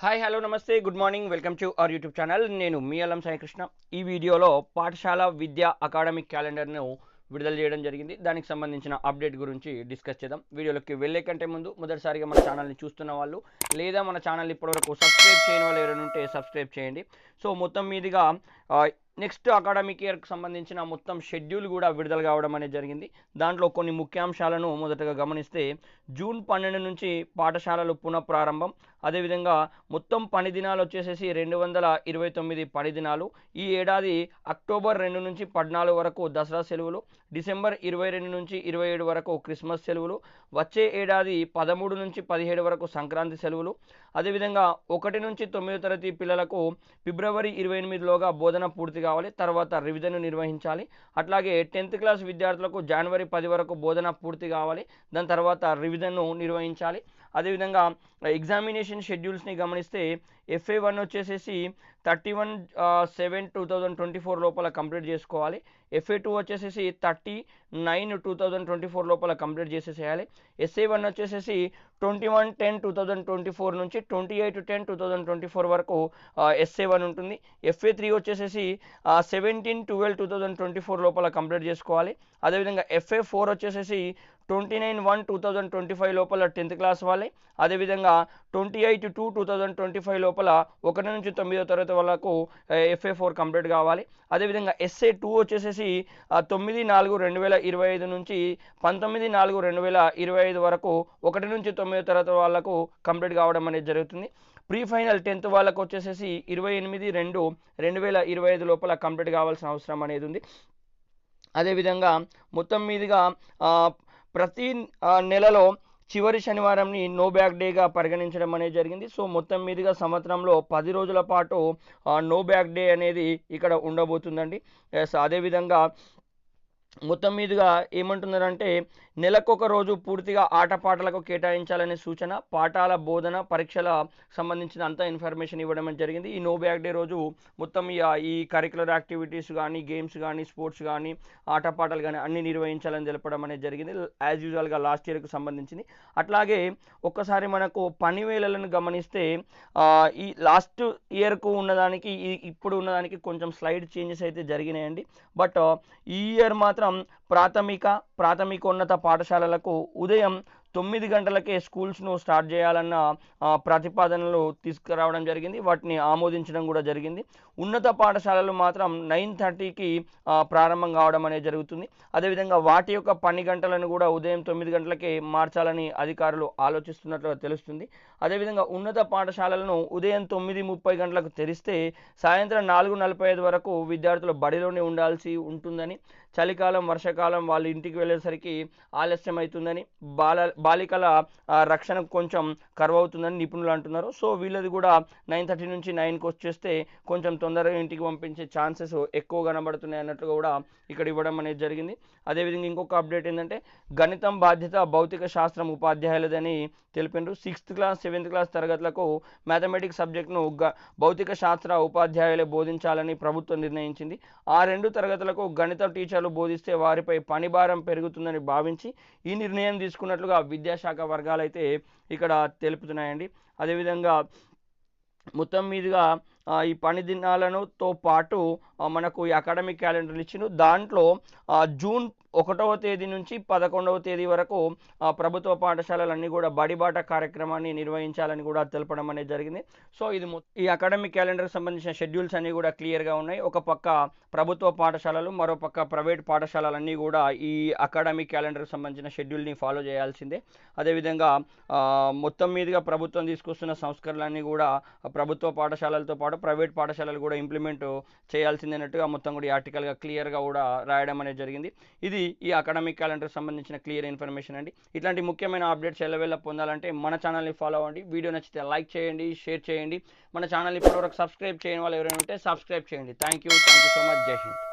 Hi hello నమస్తే good morning welcome to our YouTube channel నేను మీ అల్లం సాయికృష్ణ. ఈ వీడియోలో పాఠశాల విద్యా అకాడమిక్ క్యాలెండర్ను విడుదల చేయడం జరిగింది. దానికి సంబంధించిన అప్డేట్ గురించి డిస్కస్ చేద్దాం. వీడియోలోకి వెళ్ళే కంటే ముందు మొదటిసారిగా మన ఛానల్ని చూస్తున్న వాళ్ళు లేదా మన ఛానల్ ఇప్పటివరకు సబ్స్క్రైబ్ చేయని వాళ్ళు ఎవరైనా ఉంటే సబ్స్క్రైబ్ చేయండి. సో మొత్తం మీదుగా నెక్స్ట్ అకాడమిక్ ఇయర్కి సంబంధించిన మొత్తం షెడ్యూల్ కూడా విడుదల కావడం అనేది జరిగింది. దాంట్లో కొన్ని ముఖ్యాంశాలను మొదటగా గమనిస్తే జూన్ పన్నెండు నుంచి పాఠశాలలు పునఃప్రారంభం అదేవిధంగా మొత్తం పని దినాలు వచ్చేసేసి రెండు వందల ఇరవై తొమ్మిది పని దినాలు. ఈ ఏడాది అక్టోబర్ రెండు నుంచి పద్నాలుగు వరకు దసరా సెలవులు. డిసెంబర్ ఇరవై రెండు నుంచి ఇరవై ఏడు వరకు క్రిస్మస్ సెలవులు. వచ్చే ఏడాది పదమూడు నుంచి పదిహేడు వరకు సంక్రాంతి సెలవులు. అదేవిధంగా ఒకటి నుంచి తొమ్మిదో తరగతి పిల్లలకు ఫిబ్రవరి ఇరవై ఎనిమిదిలోగా బోధన పూర్తి కావాలి. తర్వాత రివిజన్ నిర్వహించాలి. అట్లాగే టెన్త్ క్లాస్ విద్యార్థులకు జనవరి పది వరకు బోధన పూర్తి కావాలి. దాని తర్వాత రివిజన్ను నిర్వహించాలి. అదేవిధంగా ఎగ్జామినేషన్ షెడ్యూల్స్ని గమనిస్తే ఎఫ్ఏ వన్ వచ్చేసేసి thirty one seven two thousand twenty four లోపల కంప్లీట్ చేసుకోవాలి. ఎఫ్ఏ టూ వచ్చేసేసి thirty nine two thousand twenty four లోపల కంప్లీట్ చేసేసేయాలి. ఎస్ఏ వన్ వచ్చేసేసి twenty one ten two thousand twenty four నుంచి twenty eight ten two thousand twenty four వరకు SA one ఉంటుంది. FA three వచ్చేసేసి seventeen twelve two thousand twenty four లోపల complete చేసుకోవాలి. అదేవిధంగా ఎఫ్ఏ ఫోర్ వచ్చేసేసి twenty nine one two thousand twenty five లోపల tenth class వాళ్ళే. అదేవిధంగా twenty eight two two thousand twenty five లోపల ఒకటి నుంచి తొమ్మిదో తరగతి వాళ్ళకు ఎఫ్ఏ ఫోర్ కంప్లీట్ కావాలి. అదేవిధంగా ఎస్ఏ టూ వచ్చేసేసి తొమ్మిది నాలుగు రెండు వేల ఇరవై ఐదు నుంచి పంతొమ్మిది నాలుగు రెండు వేల ఇరవై ఐదు వరకు ఒకటి నుంచి తొమ్మిదో తరగతి వాళ్ళకు కంప్లీట్ కావడం అనేది జరుగుతుంది. ప్రీ ఫైనల్ టెన్త్ వాళ్ళకు వచ్చేసేసి ఇరవై ఎనిమిది రెండు రెండు వేల ఇరవై ఐదు లోపల కంప్లీట్ కావాల్సిన అవసరం అనేది ఉంది. అదేవిధంగా మొత్తం మీదుగా ప్రతి ఆ, నెలలో చివరి శనివారంని నో బ్యాక్ డేగా పరిగణించడం అనేది జరిగింది. సో మొత్తం మీదుగా సంవత్సరంలో పది రోజుల పాటు నో బ్యాక్ డే అనేది ఇక్కడ ఉండబోతుందండి. అదేవిధంగా మొత్తం మీదుగా ఏమంటున్నారంటే నెలకొక రోజు పూర్తిగా ఆటపాటలకు కేటాయించాలనే సూచన పాఠాల బోధన పరీక్షల సంబంధించిన అంత ఇన్ఫర్మేషన్ ఇవ్వడం జరిగింది. ఈ నో బ్యాక్ డే రోజు మొత్తం ఈ ఈ కరికులర్ యాక్టివిటీస్ కానీ గేమ్స్ కానీ స్పోర్ట్స్ కానీ ఆటపాటలు కానీ అన్ని నిర్వహించాలని తెలపడం అనేది జరిగింది. యాజ్ యూజువల్గా లాస్ట్ ఇయర్కు సంబంధించింది. అట్లాగే ఒక్కసారి మనకు పని వేళలను గమనిస్తే ఈ లాస్ట్ ఇయర్కు ఉన్నదానికి ఇప్పుడు ఉన్నదానికి కొంచెం స్లైడ్ చేంజెస్ అయితే జరిగినాయండి. బట్ ఈ ఇయర్ మాత్రం ప్రాథమిక ప్రాథమికోన్నత పాఠశాలలకు ఉదయం తొమ్మిది గంటలకే స్కూల్స్ను స్టార్ట్ చేయాలన్న ప్రతిపాదనలు తీసుకురావడం జరిగింది. వాటిని ఆమోదించడం కూడా జరిగింది. ఉన్నత పాఠశాలలు మాత్రం నైన్ థర్టీకి ప్రారంభం కావడం అనేది జరుగుతుంది. అదేవిధంగా వాటి యొక్క పని గంటలను కూడా ఉదయం తొమ్మిది గంటలకే మార్చాలని అధికారులు ఆలోచిస్తున్నట్లు తెలుస్తుంది. అదేవిధంగా ఉన్నత పాఠశాలలను ఉదయం తొమ్మిది ముప్పై గంటలకు తెరిస్తే సాయంత్రం నాలుగు నలభై ఐదు వరకు విద్యార్థులు బడిలోనే ఉండాల్సి ఉంటుందని చలికాలం వర్షాకాలం వాళ్ళు ఇంటికి వెళ్ళేసరికి ఆలస్యం అవుతుందని బాల బాలికల రక్షణ రక్షణకు కొంచెం కరువు అవుతుందని నిపుణులు అంటున్నారు. సో వీళ్ళది కూడా నైన్ థర్టీ నుంచి నైన్కి వచ్చేస్తే కొంచెం తొందరగా ఇంటికి పంపించే ఛాన్సెస్ ఎక్కువ కనబడుతున్నాయి అన్నట్లుగా కూడా ఇక్కడ ఇవ్వడం అనేది జరిగింది. అదేవిధంగా ఇంకొక అప్డేట్ ఏంటంటే గణితం బాధ్యత భౌతిక శాస్త్రం ఉపాధ్యాయులదని తెలిపారు సిక్స్త్ క్లాస్ సెవెంత్ క్లాస్ తరగతులకు మ్యాథమెటిక్స్ సబ్జెక్ట్ను గ భౌతిక శాస్త్ర ఉపాధ్యాయులే బోధించాలని ప్రభుత్వం నిర్ణయించింది. ఆ రెండు తరగతులకు గణిత టీచర్లు బోధిస్తే వారిపై పని భారం పెరుగుతుందని భావించి ఈ నిర్ణయం తీసుకున్నట్లుగా విద్యాశాఖ వర్గాలు అయితే ఇక్కడ తెలుపుతున్నాయండి. అదేవిధంగా మొత్తం మీదుగా ఈ పని దినాలనుతో పాటు మనకు ఈ అకాడమిక్ క్యాలెండర్ ఇచ్చిన. దాంట్లో జూన్ ఒకటవ తేదీ నుంచి పదకొండవ తేదీ వరకు ప్రభుత్వ పాఠశాలలన్నీ కూడా బడిబాట కార్యక్రమాన్ని నిర్వహించాలని కూడా తెలపడం అనేది జరిగింది. సో ఇది ఈ అకాడమిక్ క్యాలెండర్కి సంబంధించిన షెడ్యూల్స్ అన్నీ కూడా క్లియర్గా ఉన్నాయి. ఒక పక్క ప్రభుత్వ పాఠశాలలు మరో పక్క ప్రైవేట్ పాఠశాలలన్నీ కూడా ఈ అకాడమిక్ క్యాలెండర్కి సంబంధించిన షెడ్యూల్ని ఫాలో చేయాల్సిందే. అదేవిధంగా మొత్తం మీదుగా ప్రభుత్వం తీసుకొస్తున్న సంస్కరణలన్నీ కూడా ప్రభుత్వ పాఠశాలలతో పాటు ప్రైవేట్ పాఠశాలలు కూడా ఇంప్లిమెంట్ చేయాల్సిందే అన్నట్టుగా మొత్తం కూడా ఈ ఆర్టికల్గా క్లియర్గా కూడా రాయడం అనేది జరిగింది. ఇది ఈ అకాడమిక్ క్యాలెండర్కి సంబంధించిన క్లియర్ ఇన్ఫర్మేషన్ అండి. ఇట్లాంటి ముఖ్యమైన అప్డేట్స్ ఎల్లవేళ పొందాలంటే మన ఛానల్ని ఫాలో అవ్వండి. వీడియో నచ్చితే లైక్ చేయండి షేర్ చేయండి. మన ఛానల్ ఇప్పటివరకు సబ్స్క్రైబ్ చేయని వాళ్ళు ఎవరైనా ఉంటే సబ్స్క్రైబ్ చేయండి. Thank you. Thank you so much. జై హింద్.